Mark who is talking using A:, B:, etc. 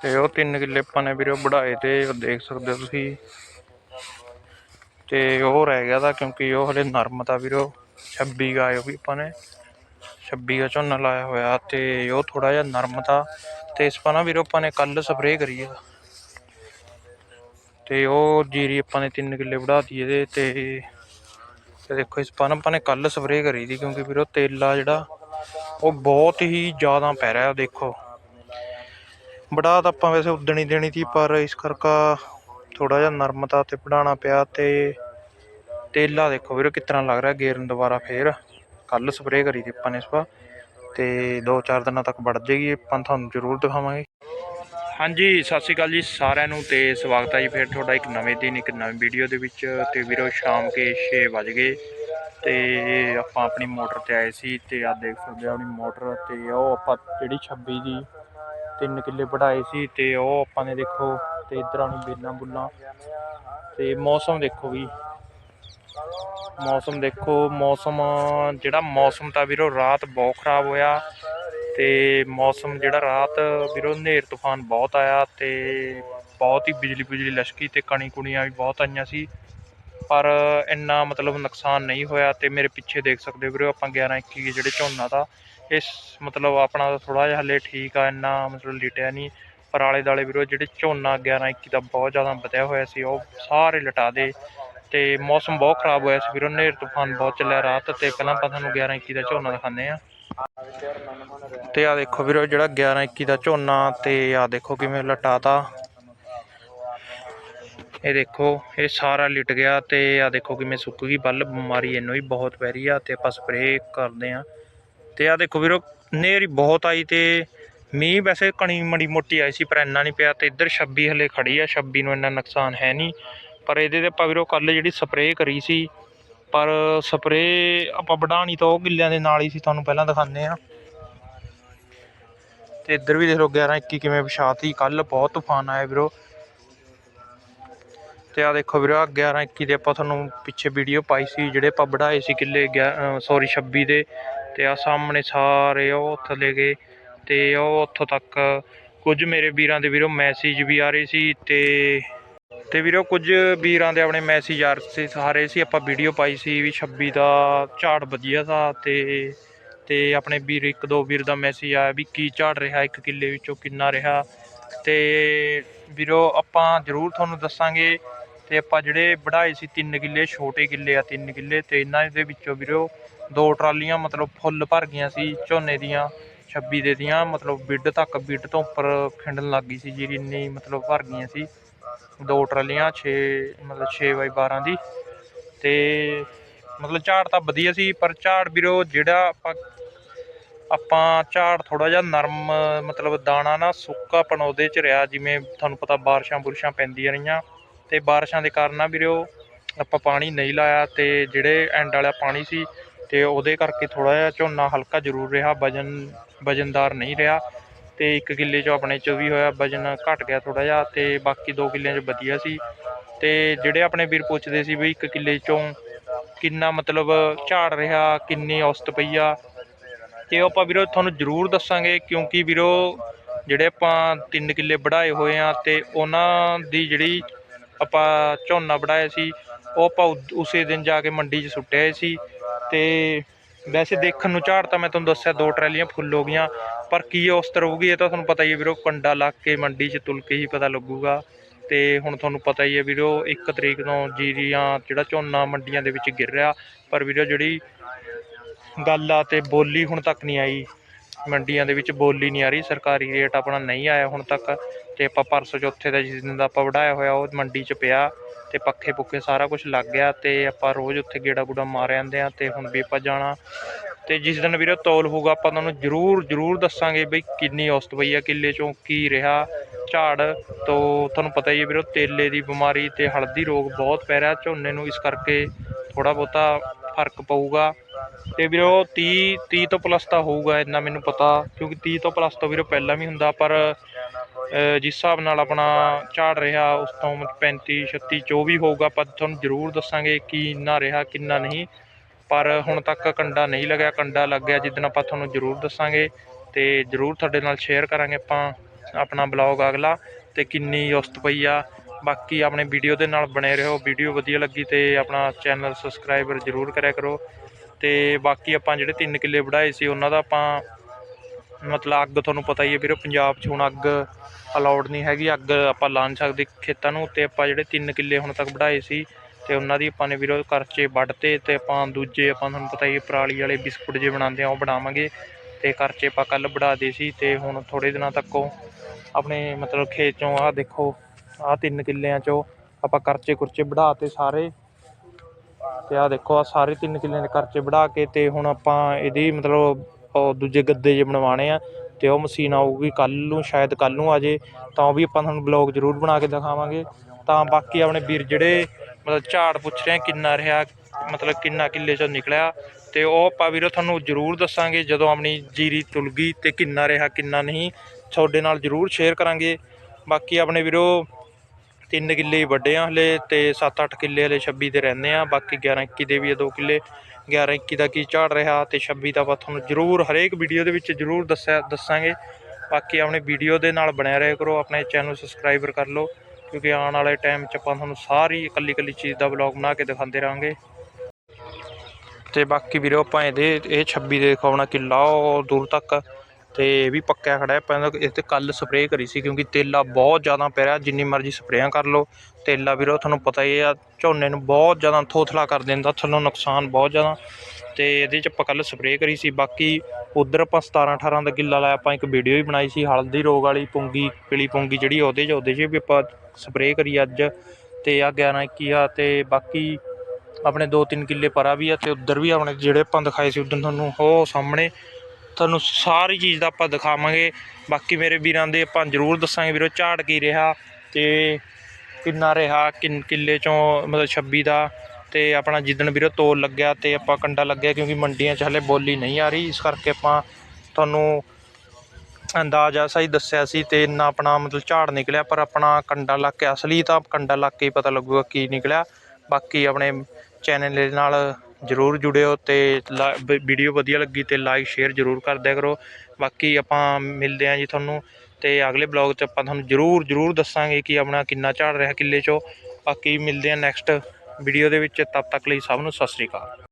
A: ਤੇ ਉਹ 3 ਕਿੱਲੇ ਆਪਾਂ ਨੇ ਵੀਰੇ ਉਹ ਤੇ ਉਹ ਦੇਖ ਸਕਦੇ ਹੋ ਤੁਸੀਂ। ਤੇ ਉਹ ਰਹਿ ਗਿਆ ਤਾਂ ਕਿਉਂਕਿ ਉਹ ਹਲੇ ਨਰਮ ਤਾਂ ਵੀਰੋ 26 ਗਾਏ ਉਹ ਵੀ ਆਪਾਂ ਨੇ। 26 ਦਾ ਝੋਨਾ ਲਾਇਆ ਹੋਇਆ ਤੇ ਉਹ ਥੋੜਾ ਜਿਹਾ ਨਰਮ ਤਾਂ। ਤੇ ਇਸ ਪਾ ਨਾ ਵੀਰੋ ਆਪਾਂ ਨੇ ਕੱਲ ਸਪਰੇਅ ਕਰੀ ਆ। ਤੇ ਉਹ ਜੀਰੀ ਆਪਾਂ ਨੇ 3 ਕਿੱਲੇ ਵਢਾਤੀ ਇਹਦੇ ਤੇ। ਤੇ ਦੇਖੋ ਇਸ ਪਾ ਨਾ ਆਪਾਂ ਨੇ ਕੱਲ ਸਪਰੇਅ ਕਰੀ ਦੀ ਕਿਉਂਕਿ ਵੀਰੋ ਤੇਲਾ ਜਿਹੜਾ, ਉਹ ਬਹੁਤ ਹੀ ਜ਼ਿਆਦਾ ਪੈ ਰਿਹਾ ਦੇਖੋ। ਵਢਾ ਤਾਂ ਆਪਾਂ ਵੈਸੇ ਉਦਣ ਹੀ ਦੇਣੀ ਸੀ, ਪਰ ਇਸ ਕਰਕੇ ਥੋੜਾ ਜਿਹਾ ਨਰਮਤਾ ਤੇ ਵਢਾਉਣਾ ਪਿਆ ਤੇ ਤੇਲਾ ਦੇਖੋ ਵੀਰੋ ਕਿਸ ਲੱਗ ਰਿਹਾ ਗੇਰਨ ਦੁਬਾਰਾ ਫੇਰ। ਕੱਲ ਸਪਰੇਅ ਕਰੀ ਸੀ ਆਪਾਂ ਨੇ ਇਸ ਪਾ ਤੇ 2-4 ਦਿਨਾਂ ਤੱਕ ਵੜ ਜੇਗੀ, ਆਪਾਂ ਤੁਹਾਨੂੰ ਜ਼ਰੂਰ ਦਿਖਾਵਾਂਗੇ। ਹਾਂਜੀ, ਸਤਿ ਸ਼੍ਰੀ ਅਕਾਲ ਜੀ ਸਾਰਿਆਂ ਨੂੰ ਤੇ ਸਵਾਗਤ ਹੈ ਜੀ ਫਿਰ ਤੁਹਾਡਾ ਇੱਕ ਨਵੇਂ ਦਿਨ, ਇੱਕ ਨਵੀਂ ਵੀਡੀਓ ਦੇ ਵਿੱਚ ਤੇ ਵੀਰੋ ਸ਼ਾਮ ਕੇ 6 ਵਜ ਗਏ ਤੇ ਆਪਾਂ ਆਪਣੀ ਮੋਟਰ ਤੇ ਆਏ ਸੀ ਤੇ ਆ ਦੇਖ ਸਕਦੇ ਹੋ ਆਪਣੀ ਮੋਟਰ ਤੇ ਉਹ ਆਪਾਂ ਜਿਹੜੀ 26 ਦੀ ਤਿੰਨ ਕਿੱਲੇ ਵਢਾਏ ਸੀ ਤੇ ਉਹ ਆਪਾਂ ਨੇ ਦੇਖੋ ਤੇ ਇਧਰ ਆਣੀ ਬੇਲਾਂ ਬੁੱਲਾਂ ਤੇ ਮੌਸਮ ਦੇਖੋ ਵੀ। ਮੌਸਮ ਦੇਖੋ, ਮੌਸਮ ਜਿਹੜਾ ਮੌਸਮ ਤਾਂ ਵੀਰੋ ਰਾਤ ਬਹੁਤ ਖਰਾਬ ਹੋਇਆ ਤੇ ਮੌਸਮ ਜਿਹੜਾ ਰਾਤ ਵੀਰੋ ਹਨੇਰ ਤੂਫਾਨ ਬਹੁਤ ਆਇਆ ਤੇ ਬਹੁਤ ਹੀ ਬਿਜਲੀ ਬਿਜਲੀ ਲਸ਼ਕੀ ਤੇ ਕਣੀ ਕੁਣੀਆਂ ਵੀ ਬਹੁਤ ਆਈਆਂ ਸੀ। ਪਰ ਇੰਨਾ ਮਤਲਬ ਨੁਕਸਾਨ ਨਹੀਂ ਹੋਇਆ ਤੇ ਮੇਰੇ ਪਿੱਛੇ ਦੇਖ ਸਕਦੇ ਵੀਰੋ ਆਪਾਂ 11 21 ਜਿਹੜੇ ਝੋਨਾ ਦਾ ਇਸ ਮਤਲਬ ਆਪਣਾ ਥੋੜਾ ਜਿਹਾ ਹਲੇ ਠੀਕ ਆ, ਇੰਨਾ ਮਤਲਬ ਲਿਟਿਆ ਨਹੀਂ। ਪਰ ਆਲੇ ਦਾਲੇ ਵੀਰੋ, ਜਿਹੜੇ ਝੋਨਾ 11 21 ਦਾ ਬਹੁਤ ਜ਼ਿਆਦਾ ਬਤਿਆ ਹੋਇਆ ਸੀ, ਉਹ ਸਾਰੇ ਲਟਾ ਦੇ। ਤੇ ਮੌਸਮ ਬਹੁਤ ਖਰਾਬ ਹੋਇਆ ਸੀ ਵੀਰੋ, ਹਨੇਰ, ਤੂਫਾਨ ਬਹੁਤ ਚੱਲਿਆ ਰਾਤ ਤੇ। ਪਹਿਲਾਂ ਆਪਾਂ ਤੁਹਾਨੂੰ 11 21 ਦਾ ਝੋਨਾ ਦਿਖਾਉਂਦੇ ਆ ਤੇ ਆ ਦੇਖੋ ਵੀਰੋ, ਜਿਹੜਾ 11 21 ਦਾ ਝੋਨਾ ਤੇ ਆ ਦੇਖੋ ਕਿਵੇਂ ਲਟਾਤਾ। ਇਹ ਦੇਖੋ, ਇਹ ਸਾਰਾ ਲਿਟ ਗਿਆ ਤੇ ਆ ਦੇਖੋ ਕਿਵੇਂ ਸੁੱਕ ਗਈ। ਬੱਲ ਬਿਮਾਰੀ ਇਹਨੂੰ ਹੀ ਬਹੁਤ ਪੈ ਰਹੀ ਆ ਤੇ ਆਪਾਂ ਸਪਰੇਅ ਕਰਦੇ ਆ ਤੇ ਆ ਦੇਖੋ ਵੀਰੋ ਨੇਰੀ ਬਹੁਤ ਆਈ ਤੇ ਮੀਂਹ ਵੈਸੇ ਕਣੀ ਮੜੀ ਮੋਟੀ ਆਈ ਸੀ, ਪਰ ਇੰਨਾ ਨਹੀਂ ਪਿਆ ਤੇ ਇੱਧਰ 26 ਹਲੇ ਖੜੀ ਆ 26 ਨੂੰ ਇੰਨਾ ਨੁਕਸਾਨ ਹੈ ਨਹੀਂ। ਪਰ ਇਹਦੇ ਤੇ ਆਪਾਂ ਵੀਰੋ ਕੱਲ ਜਿਹੜੀ ਸਪਰੇਅ ਕਰੀ ਸੀ, ਪਰ ਸਪਰੇਅ ਆਪਾਂ ਵਢਾਣੀ ਤਾਂ ਉਹ ਕਿੱਲਿਆਂ ਦੇ ਨਾਲ ਹੀ ਸੀ, ਤੁਹਾਨੂੰ ਪਹਿਲਾਂ ਦਿਖਾਉਂਦੇ ਆ ਤੇ ਇੱਧਰ ਵੀ ਦੇਖ ਲਓ 11 21 ਕਿਵੇਂ ਵਿਛਾਤੀ ਕੱਲ ਬਹੁਤ ਤੂਫਾਨ ਆਇਆ ਵੀਰੋ। ਤੇ ਆ ਦੇਖੋ ਵੀਰੋ, ਆਹ 11 21 ਦੇ ਆਪਾਂ ਤੁਹਾਨੂੰ ਪਿੱਛੇ ਵੀਡੀਓ ਪਾਈ ਸੀ, ਜਿਹੜੇ ਆਪਾਂ ਵਢਾਏ ਸੀ ਕਿੱਲੇ ਸੌਰੀ 26 ਦੇ। ਤੇ ਆ ਸਾਹਮਣੇ ਸਾਰੇ ਉਹ ਥੱਲੇ ਗਏ ਤੇ ਉਹ ਉੱਥੋਂ ਤੱਕ ਕੁਝ ਮੇਰੇ ਵੀਰਾਂ ਦੇ ਵੀਰੋ ਮੈਸੇਜ ਵੀ ਆ ਰਹੇ ਸੀ ਤੇ ਤੇ ਵੀਰੋ ਕੁਝ ਵੀਰਾਂ ਦੇ ਆਪਣੇ ਮੈਸੇਜ ਆ ਰਹੇ ਸੀ ਸਾਰੇ ਸੀ, ਆਪਾਂ ਵੀਡੀਓ ਪਾਈ ਸੀ ਵੀ 26 ਦਾ ਝਾੜ ਵਧੀਆ ਦਾ ਤੇ ਤੇ ਆਪਣੇ ਵੀਰ ਇੱਕ ਦੋ ਵੀਰ ਦਾ ਮੈਸੇਜ ਆਇਆ ਵੀ ਕੀ ਝਾੜ ਰਿਹਾ, ਇੱਕ ਕਿੱਲੇ ਵਿੱਚੋਂ ਕਿੰਨਾ ਰਿਹਾ ਤੇ ਵੀਰੋ ਆਪਾਂ ਜ਼ਰੂਰ ਤੁਹਾਨੂੰ ਦੱਸਾਂਗੇ ਤੇ ਆਪਾਂ ਜਿਹੜੇ ਵਢਾਏ ਸੀ 3 ਕਿੱਲੇ, ਛੋਟੇ ਕਿੱਲੇ ਆ 3 ਕਿੱਲੇ ਤੇ ਇਹਨਾਂ ਦੇ ਵਿੱਚੋਂ ਵੀਰੋ ਦੋ ਟਰਾਲੀਆਂ ਮਤਲਬ ਫੁੱਲ ਭਰ ਗਈਆਂ ਸੀ, ਝੋਨੇ ਦੀਆਂ 26 ਦੇ ਦੀਆਂ, ਮਤਲਬ ਬਿੱਡ ਤੱਕ, ਬਿੱਡ ਤੋਂ ਉੱਪਰ ਖਿੰਡਣ ਲੱਗ ਗਈ ਸੀ ਜਿਹੜੀ ਇੰਨੀ ਮਤਲਬ ਭਰ ਗਈਆਂ ਸੀ। ਦੋ ਟਰਾਲੀਆਂ 6 ਮਤਲਬ 6 ਬਾਈ 12 ਦੀ ਤੇ ਮਤਲਬ ਝਾੜ ਤਾਂ ਵਧੀਆ ਸੀ, ਪਰ ਝਾੜ ਵੀਰੋ ਜਿਹੜਾ ਆਪਾਂ ਆਪਾਂ ਝਾੜ ਥੋੜਾ ਜਿਹਾ ਨਰਮ, ਮਤਲਬ ਦਾਣਾ ਨਾ ਸੁੱਕਾ ਪਣ ਉਹਦੇ ਚ ਰਿਹਾ, ਜਿਵੇਂ ਤੁਹਾਨੂੰ ਪਤਾ ਬਾਰਿਸ਼ਾਂ ਬੁਰਸ਼ਾਂ ਪੈਂਦੀਆਂ ਰਹੀਆਂ। ਅਤੇ ਬਾਰਿਸ਼ਾਂ ਦੇ ਕਾਰਨ ਨਾ ਵੀਰੋ ਆਪਾਂ ਪਾਣੀ ਨਹੀਂ ਲਾਇਆ ਅਤੇ ਜਿਹੜੇ ਐਂਡ ਵਾਲਾ ਪਾਣੀ ਸੀ ਅਤੇ ਉਹਦੇ ਕਰਕੇ ਥੋੜ੍ਹਾ ਜਿਹਾ ਝੋਨਾ ਹਲਕਾ ਜ਼ਰੂਰ ਰਿਹਾ, ਵਜਨ, ਵਜਨਦਾਰ ਨਹੀਂ ਰਿਹਾ ਅਤੇ ਇੱਕ ਕਿੱਲੇ 'ਚੋਂ ਆਪਣੇ 'ਚ ਵੀ ਹੋਇਆ, ਵਜਨ ਘਟ ਗਿਆ ਥੋੜ੍ਹਾ ਜਿਹਾ ਅਤੇ ਬਾਕੀ ਦੋ ਕਿੱਲਿਆਂ 'ਚ ਵਧੀਆ ਸੀ ਅਤੇ ਜਿਹੜੇ ਆਪਣੇ ਵੀਰ ਪੁੱਛਦੇ ਸੀ ਵੀ ਇੱਕ ਕਿੱਲੇ 'ਚੋਂ ਕਿੰਨਾ ਮਤਲਬ ਝਾੜ ਰਿਹਾ, ਕਿੰਨੀ ਔਸਤ ਪਈ ਆ ਤੇ ਆਪਾਂ ਵੀਰੋ ਤੁਹਾਨੂੰ ਜ਼ਰੂਰ ਦੱਸਾਂਗੇ ਕਿਉਂਕਿ ਵੀਰੋ ਜਿਹੜੇ ਆਪਾਂ ਤਿੰਨ ਕਿੱਲੇ ਵਢਾਏ ਹੋਏ ਆ ਤੇ ਉਹਨਾਂ ਦੀ ਜਿਹੜੀ ਆਪਾਂ ਝੋਨਾ ਵਢਾਇਆ ਸੀ, ਉਹ ਆਪਾਂ ਉਦ- ਉਸੇ ਦਿਨ ਜਾ ਕੇ ਮੰਡੀ 'ਚ ਸੁੱਟਿਆ ਸੀ ਤੇ ਵੈਸੇ ਦੇਖਣ ਨੂੰ ਝਾੜ ਤਾਂ ਮੈਂ ਤੁਹਾਨੂੰ ਦੱਸਿਆ ਦੋ ਟਰਾਲੀਆਂ ਫੁੱਲ ਹੋ ਗਈਆਂ, ਪਰ ਕੀ ਔਸਤ ਰਹੂਗੀ ਇਹ ਤਾਂ ਤੁਹਾਨੂੰ ਪਤਾ ਹੀ ਹੈ ਵੀਰੋ, ਕੰਡਾ ਲੱਗ ਕੇ ਮੰਡੀ 'ਚ ਤੁਲ ਕੇ ਹੀ ਪਤਾ ਲੱਗੂਗਾ ਤੇ ਹੁਣ ਤੁਹਾਨੂੰ ਪਤਾ ਹੀ ਹੈ ਵੀਰੋ 1 ਤਰੀਕ ਤੋਂ ਜੀਰੀਆਂ ਜਿਹੜਾ ਝੋਨਾ ਮੰਡੀਆਂ ਦੇ ਵਿੱਚ ਗਿਰ ਰਿਹਾ, ਪਰ ਵੀਰੋ ਜਿਹੜੀ ਗੱਲ ਆ ਤੇ ਬੋਲੀ ਹੁਣ ਤੱਕ ਨਹੀਂ ਆਈ, ਮੰਡੀਆਂ ਦੇ ਵਿੱਚ ਬੋਲੀ ਨਹੀਂ ਆ ਰਹੀ, ਸਰਕਾਰੀ ਰੇਟ ਆਪਣਾ ਨਹੀਂ ਆਇਆ ਹੁਣ ਤੱਕ। ਤੇ ਆਪਾਂ ਪਰਸੋਂ ਚੌਥੇ ਦਾ ਜਿਸ ਦਿਨ ਦਾ ਆਪਾਂ ਵਢਾਇਆ ਹੋਇਆ, ਉਹ ਮੰਡੀ 'ਚ ਪਿਆ ਤੇ ਪੱਖੇ ਪੁੱਖੇ ਸਾਰਾ ਕੁਝ ਲੱਗ ਗਿਆ ਤੇ ਆਪਾਂ ਰੋਜ਼ ਉੱਥੇ ਗੇੜਾ ਗੂੜਾ ਮਾਰ ਆਂਦੇ ਆ ਤੇ ਹੁਣ ਵੀ ਆਪਾਂ ਜਾਣਾ। ਤੇ ਜਿਸ ਦਿਨ ਵੀਰੋ ਤੌਲ ਹੋਊਗਾ, ਆਪਾਂ ਤੁਹਾਨੂੰ ਜ਼ਰੂਰ ਜ਼ਰੂਰ ਦੱਸਾਂਗੇ ਬਈ ਕਿੰਨੀ ਔਸਤ ਪਈ ਆ, ਕਿੱਲੇ ਚੋਂ ਕੀ ਰਿਹਾ, ਝਾੜ। ਤੋਂ ਤੁਹਾਨੂੰ ਪਤਾ ਹੀ ਹੈ ਵੀਰੋ, ਤੇਲੇ ਦੀ ਬਿਮਾਰੀ ਤੇ ਹਲਦੀ ਰੋਗ ਬਹੁਤ ਪੈ ਰਿਹਾ, ਝੋਨੇ ਨੂੰ ਇਸ ਕਰਕੇ ਥੋੜਾ ਬਹੁਤਾ ਫ਼ਰਕ ਪਊਗਾ। ਤੇ ਵੀਰੋ 30 30 ਤੋਂ ਪਲੱਸ ਤਾਂ ਹੋਊਗਾ, ਇੰਨਾ ਮੈਨੂੰ ਪਤਾ, ਕਿਉਂਕਿ 30 ਤੋਂ ਪਲੱਸ ਤੋਂ ਵੀਰੋ ਪਹਿਲਾਂ ਵੀ ਹੁੰਦਾ, ਪਰ ਜਿਸ ਹਿਸਾਬ ਨਾਲ ਆਪਣਾ ਝਾੜ ਰਿਹਾ ਉਸ ਤੋਂ 35 36 24 ਹੋਊਗਾ, ਆਪਾਂ ਤੁਹਾਨੂੰ ਜ਼ਰੂਰ ਦੱਸਾਂਗੇ ਕਿੰਨਾ ਰਿਹਾ, ਕਿੰਨਾ ਨਹੀਂ। ਪਰ ਹੁਣ ਤੱਕ ਕੰਡਾ ਨਹੀਂ ਲੱਗਿਆ, ਕੰਡਾ ਲੱਗ ਗਿਆ ਜਿੱਦਣ ਆਪਾਂ ਤੁਹਾਨੂੰ ਜ਼ਰੂਰ ਦੱਸਾਂਗੇ ਤੇ ਜ਼ਰੂਰ ਤੁਹਾਡੇ ਨਾਲ ਸ਼ੇਅਰ ਕਰਾਂਗੇ ਆਪਾਂ ਆਪਣਾ ਬਲੌਗ ਅਗਲਾ ਤੇ ਕਿੰਨੀ ਉਸਤ ਪਈ ਆ। ਬਾਕੀ ਆਪਣੇ ਵੀਡੀਓ ਦੇ ਨਾਲ ਬਣੇ ਰਹੋ ਵੀਡੀਓ ਵਧੀਆ ਲੱਗੀ ਤੇ ਆਪਣਾ ਚੈਨਲ ਸਬਸਕ੍ਰਾਈਬਰ ਜ਼ਰੂਰ ਕਰਿਆ ਕਰੋ। ਤੇ ਬਾਕੀ ਆਪਾਂ ਜਿਹੜੇ 3 ਕਿੱਲੇ ਵਢਾਏ ਸੀ, ਉਹਨਾਂ ਦਾ ਆਪਾਂ ਮਤਲਬ ਅੱਗ ਤੁਹਾਨੂੰ ਪਤਾ ਹੀ ਹੈ ਵੀਰੋ, ਪੰਜਾਬ 'ਚ ਹੁਣ ਅੱਗ ਅਲਾਉਡ ਨਹੀਂ ਹੈਗੀ। ਅੱਗ ਆਪਾਂ ਲਾ ਨਹੀਂ ਸਕਦੇ ਖੇਤਾਂ ਨੂੰ ਤੇ ਆਪਾਂ ਜਿਹੜੇ 3 ਕਿੱਲੇ ਹੁਣ ਤੱਕ ਵਢਾਏ ਸੀ ਤੇ ਉਹਨਾਂ ਦੀ ਆਪਾਂ ਨੇ ਵੀਰੋ ਕਰਚੇ ਵੱਢਤੇ ਤੇ ਆਪਾਂ ਦੂਜੇ ਆਪਾਂ ਤੁਹਾਨੂੰ ਪਤਾ ਹੀ ਹੈ, ਪਰਾਲੀ ਵਾਲੇ ਬਿਸਕੁਟ ਜੇ ਬਣਾਉਂਦੇ ਆ, ਉਹ ਬਣਾਵਾਂਗੇ। ਤੇ ਕਰਚੇ ਆਪਾਂ ਕੱਲ ਵਢਾ ਦੇ ਸੀ ਤੇ ਹੁਣ ਥੋੜੇ ਦਿਨਾਂ ਤੱਕ ਉਹ ਆਪਣੇ ਮਤਲਬ ਖੇਤ ਚੋਂ ਆਹ ਦੇਖੋ, ਆਹ 3 ਕਿੱਲਿਆਂ ਚੋਂ ਆਪਾਂ ਕਰਚੇ ਕੁਰਚੇ ਵਢਾ ਤੇ ਸਾਰੇ। ਤੇ ਆਹ ਦੇਖੋ ਆ ਸਾਰੇ 3 ਕਿੱਲਿਆਂ ਦੇ ਕਰਚੇ ਵਢਾ ਕੇ ਤੇ ਹੁਣ ਆਪਾਂ ਇਹਦੀ ਮਤਲਬ ਉਹ ਦੂਜੇ ਗੱਦੇ ਜੇ ਬਣਵਾਉਣੇ ਆ ਅਤੇ ਉਹ ਮਸ਼ੀਨ ਆਊਗੀ ਕੱਲ੍ਹ ਨੂੰ, ਸ਼ਾਇਦ ਕੱਲ੍ਹ ਨੂੰ ਆ ਜੇ, ਤਾਂ ਉਹ ਵੀ ਆਪਾਂ ਤੁਹਾਨੂੰ ਬਲੌਗ ਜ਼ਰੂਰ ਬਣਾ ਕੇ ਦਿਖਾਵਾਂਗੇ। ਤਾਂ ਬਾਕੀ ਆਪਣੇ ਵੀਰ ਜਿਹੜੇ ਮਤਲਬ ਝਾੜ ਪੁੱਛ ਰਹੇ ਆ, ਕਿੰਨਾ ਰਿਹਾ, ਮਤਲਬ ਕਿੰਨਾ ਕਿੱਲੇ ਚੋਂ ਨਿਕਲਿਆ, ਤੇ ਉਹ ਆਪਾਂ ਵੀਰੋ ਤੁਹਾਨੂੰ ਜ਼ਰੂਰ ਦੱਸਾਂਗੇ, ਜਦੋਂ ਆਪਣੀ ਜੀਰੀ ਤੁਲ ਗਈ ਤੇ ਕਿੰਨਾ ਰਿਹਾ, ਕਿੰਨਾ ਨਹੀਂ, ਤੁਹਾਡੇ ਨਾਲ ਜ਼ਰੂਰ ਸ਼ੇਅਰ ਕਰਾਂਗੇ। ਬਾਕੀ ਆਪਣੇ ਵੀਰੋ ਤਿੰਨ ਕਿੱਲੇ ਹੀ ਵੱਡੇ ਆ ਹਲੇ ਤੇ 7-8 ਕਿੱਲੇ ਹਲੇ 26 ਦੇ ਰਹਿੰਦੇ ਆ, ਬਾਕੀ 11-21 ਦੇ ਵੀ ਆ ਦੋ ਕਿੱਲੇ। 11-21 ਦਾ ਕੀ ਝਾੜ ਰਿਹਾ ਤੇ 26 ਦਾ ਆਪਾਂ ਤੁਹਾਨੂੰ ਜ਼ਰੂਰ ਹਰੇਕ ਵੀਡੀਓ ਦੇ ਵਿੱਚ ਜ਼ਰੂਰ ਦੱਸਿਆ, ਦੱਸਾਂਗੇ। ਬਾਕੀ ਆਪਣੇ ਵੀਡੀਓ ਦੇ ਨਾਲ ਬਣਿਆ ਰਿਹਾ ਕਰੋ, ਆਪਣੇ ਚੈਨਲ ਸਬਸਕ੍ਰਾਈਬਰ ਕਰ ਲਓ, ਕਿਉਂਕਿ ਆਉਣ ਵਾਲੇ ਟਾਈਮ 'ਚ ਆਪਾਂ ਤੁਹਾਨੂੰ ਸਾਰੀ ਇਕੱਲੀ ਇਕੱਲੀ ਚੀਜ਼ ਦਾ ਵਲੌਗ ਬਣਾ ਕੇ ਦਿਖਾਉਂਦੇ ਰਹਾਂਗੇ। ਤੇ ਬਾਕੀ ਵੀਰੋ, ਆਪਾਂ ਇਹਦੇ, ਇਹ 26 ਦੇ ਦਿਖਾਉਣਾ ਕਿੱਲਾ, ਉਹ ਦੂਰ ਤੱਕ ਤੇ ਇਹ ਵੀ ਪੱਕਿਆ ਖੜਾ ਹੈ। ਪਹਿਲਾਂ ਇਹ ਤੇ ਕੱਲ ਸਪਰੇਅ ਕਰੀ ਸੀ ਕਿਉਂਕਿ ਤੇਲਾ ਬਹੁਤ ਜ਼ਿਆਦਾ ਪੈ ਰਿਹਾ ਜਿੰਨੀ ਮਰਜ਼ੀ ਸਪਰੇਆਂ ਕਰ ਲਓ। ਤੇਲਾ ਵੀਰੋ, ਤੁਹਾਨੂੰ ਪਤਾ ਹੀ ਆ, ਝੋਨੇ ਨੂੰ ਬਹੁਤ ਜ਼ਿਆਦਾ ਥੋਥਲਾ ਕਰ ਦਿੰਦਾ, ਥੱਲੋਂ ਨੁਕਸਾਨ ਬਹੁਤ ਜ਼ਿਆਦਾ। ਤੇ ਇਹਦੇ 'ਚ ਆਪਾਂ ਕੱਲ ਸਪਰੇਅ ਕਰੀ ਸੀ। ਬਾਕੀ ਉਧਰ ਆਪਾਂ 17 18 ਦਾ ਕਿੱਲਾ ਲਾਇਆ, ਆਪਾਂ ਇੱਕ ਵੀਡੀਓ ਵੀ ਬਣਾਈ ਸੀ, ਹਲਦੀ ਰੋਗ ਵਾਲੀ ਪੁੰਗੀ, ਪੀਲੀ ਪੁੰਗੀ ਜਿਹੜੀ ਉਹਦੇ 'ਚ ਉਹਦੇ 'ਚ ਵੀ ਆਪਾਂ ਸਪਰੇਅ ਕਰੀ ਅੱਜ। ਤੇ ਆ 11 21 ਆ, ਤੇ ਬਾਕੀ ਆਪਣੇ 2-3 ਕਿੱਲੇ ਪਰਾ ਵੀ ਆ, ਤੇ ਉਧਰ ਵੀ ਆਪਣੇ ਜਿਹੜੇ ਆਪਾਂ ਦਿਖਾਏ ਸੀ ਉਦੋਂ ਤੁਹਾਨੂੰ ਉਹ ਸਾਹਮਣੇ। ਤੁਹਾਨੂੰ ਸਾਰੀ ਚੀਜ਼ ਦਾ ਆਪਾਂ ਦਿਖਾਵਾਂਗੇ। ਬਾਕੀ ਮੇਰੇ ਵੀਰਾਂ ਦੇ ਆਪਾਂ ਜ਼ਰੂਰ ਦੱਸਾਂਗੇ ਵੀਰੋ, ਝਾੜ ਕੀ ਰਿਹਾ ਤੇ ਕਿੰਨਾ ਰਿਹਾ, ਕਿੰਨ, ਕਿੱਲੇ ਚੋਂ ਮਤਲਬ 26 ਦਾ ਤੇ ਆਪਣਾ ਜਿੱਦਣ ਵੀਰੋ ਤੋਲ ਲੱਗਿਆ ਤੇ ਆਪਾਂ ਕੰਡਾ ਲੱਗਿਆ ਕਿਉਂਕਿ ਮੰਡੀਆਂ 'ਚ ਹਲੇ ਬੋਲੀ ਨਹੀਂ ਆ ਰਹੀ। ਇਸ ਕਰਕੇ ਆਪਾਂ ਤੁਹਾਨੂੰ ਅੰਦਾਜ਼ਾ ਸਹੀ ਦੱਸਿਆ ਸੀ ਤੇ ਇੰਨਾ ਆਪਣਾ ਮਤਲਬ ਝਾੜ ਨਿਕਲਿਆ, ਪਰ ਆਪਣਾ ਕੰਡਾ ਲੱਗ ਕੇ ਅਸਲੀ ਤਾਂ ਕੰਡਾ ਲੱਗ ਕੇ ਹੀ ਪਤਾ ਲੱਗੂਗਾ ਕੀ ਨਿਕਲਿਆ। ਬਾਕੀ ਆਪਣੇ ਚੈਨਲ ਨਾਲ ਜਰੂਰ ਜੁੜਿਓ ਤੇ ਵੀਡੀਓ ਵਧੀਆ ਲੱਗੀ ਤੇ ਲਾਈਕ ਸ਼ੇਅਰ ਜਰੂਰ ਕਰਦਿਆ ਕਰੋ। ਬਾਕੀ ਆਪਾਂ ਮਿਲਦੇ ਆਂ ਜੀ ਤੁਹਾਨੂੰ ਤੇ ਅਗਲੇ ਬਲੌਗ 'ਚ ਆਪਾਂ ਤੁਹਾਨੂੰ ਜਰੂਰ ਜਰੂਰ ਦੱਸਾਂਗੇ ਕਿ ਆਪਣਾ ਕਿੰਨਾ ਝਾੜ ਰਿਹਾ ਕਿੱਲੇ 'ਚੋਂ। ਬਾਕੀ ਮਿਲਦੇ ਆਂ ਨੈਕਸਟ ਵੀਡੀਓ ਦੇ ਵਿੱਚ, ਤਦ ਤੱਕ ਲਈ ਸਭ ਨੂੰ ਸਤਿ ਸ੍ਰੀ ਅਕਾਲ।